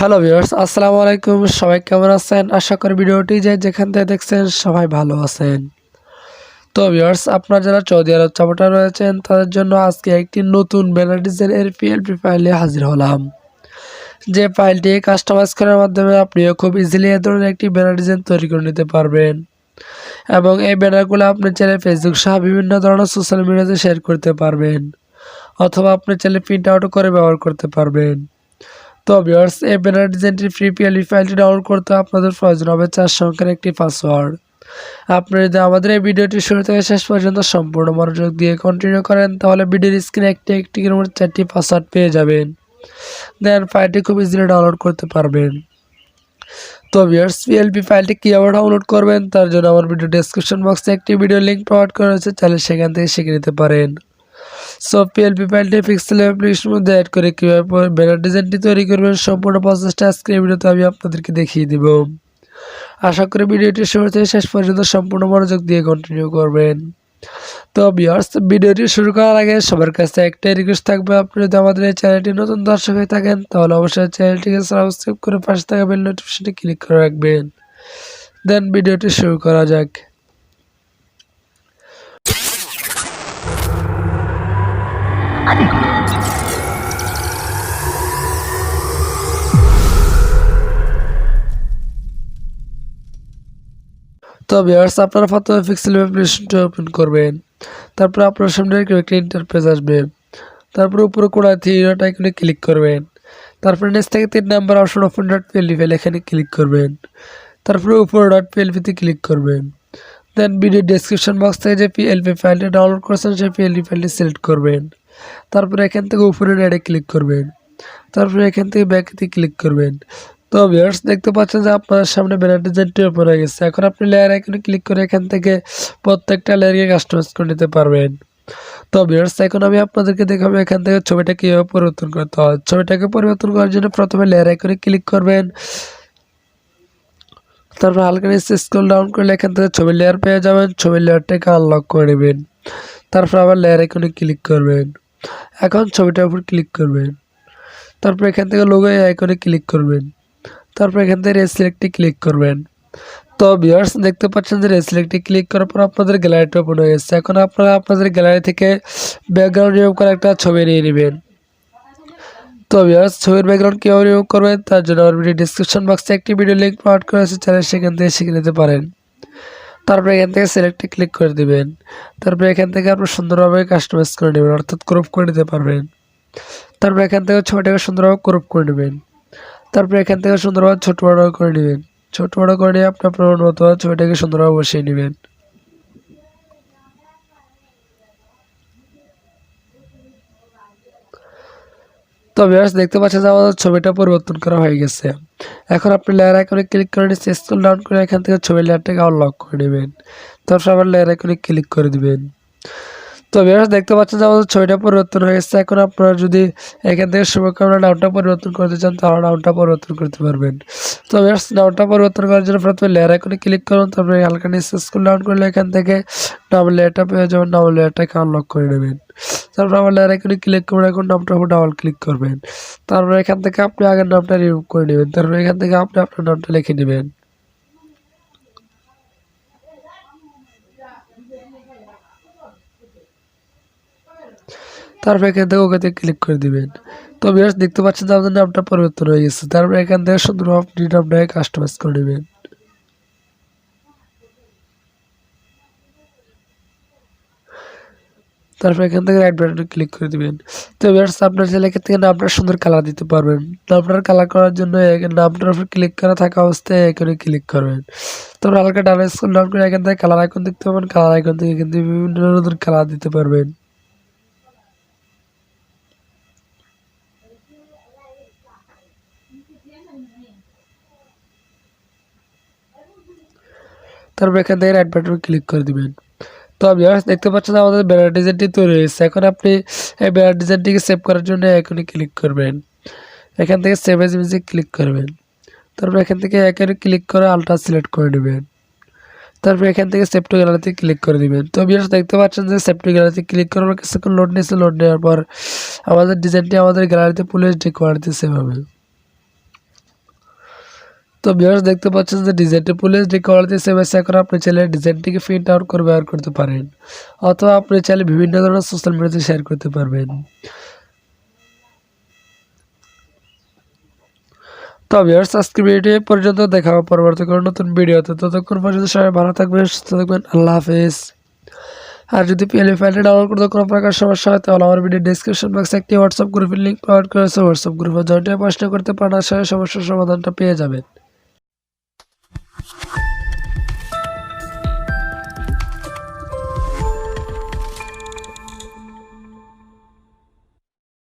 Hello viewers আসসালামু আলাইকুম। সবাই কেমন আছেন? আশা করি ভিডিওটি যে যেখান থেকে দেখছেন সবাই ভালো আছেন। তো ভিউয়ার্স আপনারা যারা সৌদি আরব চাপটা রয়েছেন, তাদের জন্য আজকে একটি নতুন ব্যানার ডিজাইনের পিএলপি ফাইলে হাজির হলাম। যে ফাইলটি কাস্টমাইজ করার মাধ্যমে আপনিও খুব ইজিলি এ ধরনের একটি ব্যানার ডিজাইন তৈরি করে নিতে পারবেন। এবং এই ব্যানারগুলো আপনি চাইলে ফেসবুক সহ বিভিন্ন ধরনের সোশ্যাল মিডিয়াতে শেয়ার করতে পারবেন। অথবা আপনি চাইলে প্রিন্ট আউট করে ব্যবহার করতে পারবেন। তো ভিউয়ার্স এই ব্যানার ডিজাইনটির ফ্রি পিএলই ফাইলটি ডাউনলোড করতে আপনাদের প্রয়োজন হবে চার সংখ্যার একটি পাসওয়ার্ড আপনি যদি আমাদের এই ভিডিওটি শুরু থেকে শেষ পর্যন্ত সম্পূর্ণ মনোযোগ দিয়ে কন্টিনিউ করেন, তাহলে ভিডিওর স্ক্রিনে একটি একটি করে চারটি পাসওয়ার্ড পেয়ে যাবেন। দেন ফাইলটি খুব ইজিলি ডাউনলোড করতে পারবেন। তো ভিউয়ার্স পিএলপি ফাইলটি কীভাবে ডাউনলোড করবেন, তার জন্য আমার ভিডিও ডেসক্রিপশন বক্সে একটি ভিডিও লিঙ্ক প্রোভাইড করা হয়েছে চাইলে সেখান থেকে শিখে নিতে পারেন। সো পিএলপি ফাইলটি পিক্সেল অ্যাপ্লিকেশনের মধ্যে অ্যাড করে কীভাবে ব্যানার ডিজাইনটি তৈরি করবেন। সম্পূর্ণ প্রসেসটা আজকের এই ভিডিওতে আমি আপনাদেরকে দেখিয়ে দিব। আশা করি ভিডিওটি শুরু থেকে শেষ পর্যন্ত সম্পূর্ণ মনোযোগ দিয়ে কন্টিনিউ করবেন। তো বিয়ার্স ভিডিওটি শুরু করার আগে সবার কাছে একটাই রিকোয়েস্ট থাকবে, আপনি যদি আমাদের এই চ্যানেলটি নতুন দর্শক হয়ে থাকেন, তাহলে অবশ্যই চ্যানেলটিকে সাবস্ক্রাইব করে পাশে থাকা বেল নোটিফিকেশনটি ক্লিক করে রাখবেন। দেন ভিডিওটি শুরু করা যাক। তো ভিউয়ার্স আপনারা প্রথমে পিক্সেল অ্যাপ্লিকেশনটা ওপেন করবেন। তারপর আপনার সামনে একটা ইন্টারফেস আসবে। তারপর উপরে কোড়া থ্রিটা এখানে ক্লিক করবেন। তারপর নিচ থেকে তিন number option open dot PLP file এখানে ক্লিক করবেন। তারপরে উপরে ডট পিএলপিতে ক্লিক করবেন। দেন ভিডিও ডেসক্রিপশন বক্স থেকে যে পিএলপি ফাইলটা ডাউনলোড করেছেন, সেই পিএলপি ফাইলটি সিলেক্ট করবেন। তারপরে এখান থেকে উপরে নেটে ক্লিক করবেন। তারপরে এখান থেকে ব্যাকেতে ক্লিক করবেন। তো ভিউয়ার্স দেখতে পাচ্ছেন যে আপনার সামনে ব্যানার ডিজাইনটি ওপেন হয়ে গেছে। এখন আপনি লেয়ার এখানে ক্লিক করে এখান থেকে প্রত্যেকটা লেয়ারকে কাস্টমাইজ করে নিতে পারবেন। তো ভিউয়ার্স এখন আমি আপনাদেরকে দেখাবো এখান থেকে ছবিটা কীভাবে পরিবর্তন করতে হয়। ছবিটাকে পরিবর্তন করার জন্য প্রথমে লেয়ার এখানে ক্লিক করবেন। তারপর হালকা নিচে স্ক্রল ডাউন করলে এখান থেকে ছবির লেয়ার পেয়ে যাবেন। ছবির লেয়ারটাকে আনলক করে নেবেন। তারপর আবার লেয়ার এখানে ক্লিক করবেন। এখন ছবিটার উপর ক্লিক করবেন। তারপর এখান থেকে লোগো আইকনে ক্লিক করবেন। তারপর এখান থেকে রেসিলেক্টে ক্লিক করবেন। তো ভিউয়ার্স দেখতে পাচ্ছেন যে রেসিলেক্টে ক্লিক করার পর আপনাদের গ্যালারিটা ওপেন হয়ে গেছে। এখন আপনারা আপনাদের গ্যালারি থেকে ব্যাকগ্রাউন্ড রিমুভ করে একটা ছবি নিয়ে নেবেন। তো ভিউয়ার্স ছবির ব্যাকগ্রাউন্ড কীভাবে রিমুভ করবেন তার জন্য আমার ভিডিও ডিসক্রিপশন বক্সে একটি ভিডিও লিঙ্ক প্রোভাইড করা আছে। চ্যানেল সেখান থেকে শিখে নিতে পারেন। তারপরে এখান থেকে সিলেক্টে ক্লিক করে দিবেন। তারপরে এখান থেকে আপনি সুন্দরভাবে কাস্টমাইজ করে নেবেন, অর্থাৎ ক্রপ করে নিতে পারবেন। তারপরে এখান থেকে ছবিটাকে সুন্দরভাবে ক্রপ করে নেবেন। তারপরে এখান থেকে সুন্দরভাবে ছোট বড় করে নেবেন। ছোট বড় করে নিয়ে আপনি আপনার মতো ছবিটাকে সুন্দরভাবে বসিয়ে নেবেন। তো ভিউয়ার্স দেখতে পাচ্ছেন যে আমাদের ছবিটা পরিবর্তন করা হয়ে গেছে। এখন আপনি লেয়ার আইকনে ক্লিক করে নিয়ে স্ক্রল ডাউন করে এখান থেকে ছবির লেয়ারটাকে আনলক করে নেবেন। তারপর আবার লেয়ার আইকনে ক্লিক করে দিবেন। তো ভিউয়ার্স দেখতে পাচ্ছেন যে আমাদের ছবিটা পরিবর্তন হয়ে গেছে। এখন আপনারা যদি এখান থেকে শুভকামনা নামটা পরিবর্তন করতে চান, তাহলে নামটা পরিবর্তন করতে পারবেন। তো ভিউয়ার্স নামটা পরিবর্তন করার জন্য প্রথমে লেয়ার আইকনে ক্লিক করুন, তারপরে হালকা নিচে স্ক্রল ডাউন করলে এখান থেকে নাম লেয়ারটা পেয়ে যাবেন নাম লেয়ারটাকে আনলক করে নেবেন। তারপর আবার লেয়ার ক্লিক করে এখন নামটার উপর ডাবল ক্লিক করবেন। তারপর এখান থেকে আপনি আগের নামটা রিমুভ করে নেবেন। তারপর এখান থেকে আপনি আপনার নামটা লিখে নেবেন। তারপর এখান থেকে ওকে ক্লিক করে দিবেন। তো বিয়ার্স দেখতে পাচ্ছেন যে আপনার নামটা পরিবর্তন হয়ে গেছে। তারপর এখান থেকে সুন্দর আপনি নামটাকে কাস্টমাইজ করে নেবেন। তারপর এখান থেকে রাইট বাটনে ক্লিক করে দিবেন। তো বিয়ার্স আপনার ছেলে থেকে নামটা সুন্দর কালার দিতে পারবেন। নামটার কালার করার জন্য নামটার উপর ক্লিক করা থাকা অবস্থায় এখানে ক্লিক করবেন। তারপর হালকা ডান স্কুল ডাউন করে এখান থেকে কালার আইকন দেখতে পাবেন কালার আইকন থেকে এখান থেকে বিভিন্ন নতুন কালার দিতে পারবেন। তারপর এখান থেকে রাইট বাটনে ক্লিক করে দিবেন। তো ভিউয়ার্স দেখতে পাচ্ছেন আমাদের ব্যানার ডিজাইনটি তৈরি হয়েছে। এখন আপনি এই ব্যানার ডিজাইনটিকে সেভ করার জন্য এখনই ক্লিক করবেন। এখান থেকে সেভ এজ ইমেজে ক্লিক করবেন। তারপর এখান থেকে এখানে ক্লিক করে আলট্রা সিলেক্ট করে নেবেন। তারপর এখান থেকে সেভ টু গ্যালারিতে ক্লিক করে দিবেন তো ভিউয়ার্স দেখতে পাচ্ছেন যে সেভ টু গ্যালারিতে ক্লিক করার পর কিছুক্ষণ লোড নিয়েছে। লোড নেওয়ার পর আমাদের ডিজাইনটি আমাদের গ্যালারিতে পুলিশ ডেকোয়ারিতে সেভ হবে। তো ভিউয়ার্স দেখতে পাচ্ছেন যে ডিজাইনটি পুলিশ রিকভার দিয়েছে বেশি এখন আপনি চাইলে ডিজাইনটিকে প্রিন্ট আউট করে ব্যবহার করতে পারেন। অথবা আপনি চাইলে বিভিন্ন ধরনের সোশ্যাল মিডিয়াতে শেয়ার করতে পারবেন। তো ভিউয়ার্স আজকে ভিডিও পর্যন্ত। দেখা হবে পরবর্তী কোনো নতুন ভিডিওতে ততক্ষণ পর্যন্ত সবাই ভালো থাকবেন, সুস্থ থাকবেন। আল্লাহ হাফেজ। আর যদি পিএলএ ফাইলটা ডাউনলোড করতে কোনো প্রকার সমস্যা হয়, তাহলে আমার ভিডিও ডিসক্রিপশন বক্সে একটি হোয়াটসঅ্যাপ গ্রুপের লিঙ্ক প্রোভাইড করেছে হোয়াটসঅ্যাপ গ্রুপে জয়েন্ট প্রশ্ন করতে পারেন করি সমস্যার সমাধানটা পেয়ে যাবেন।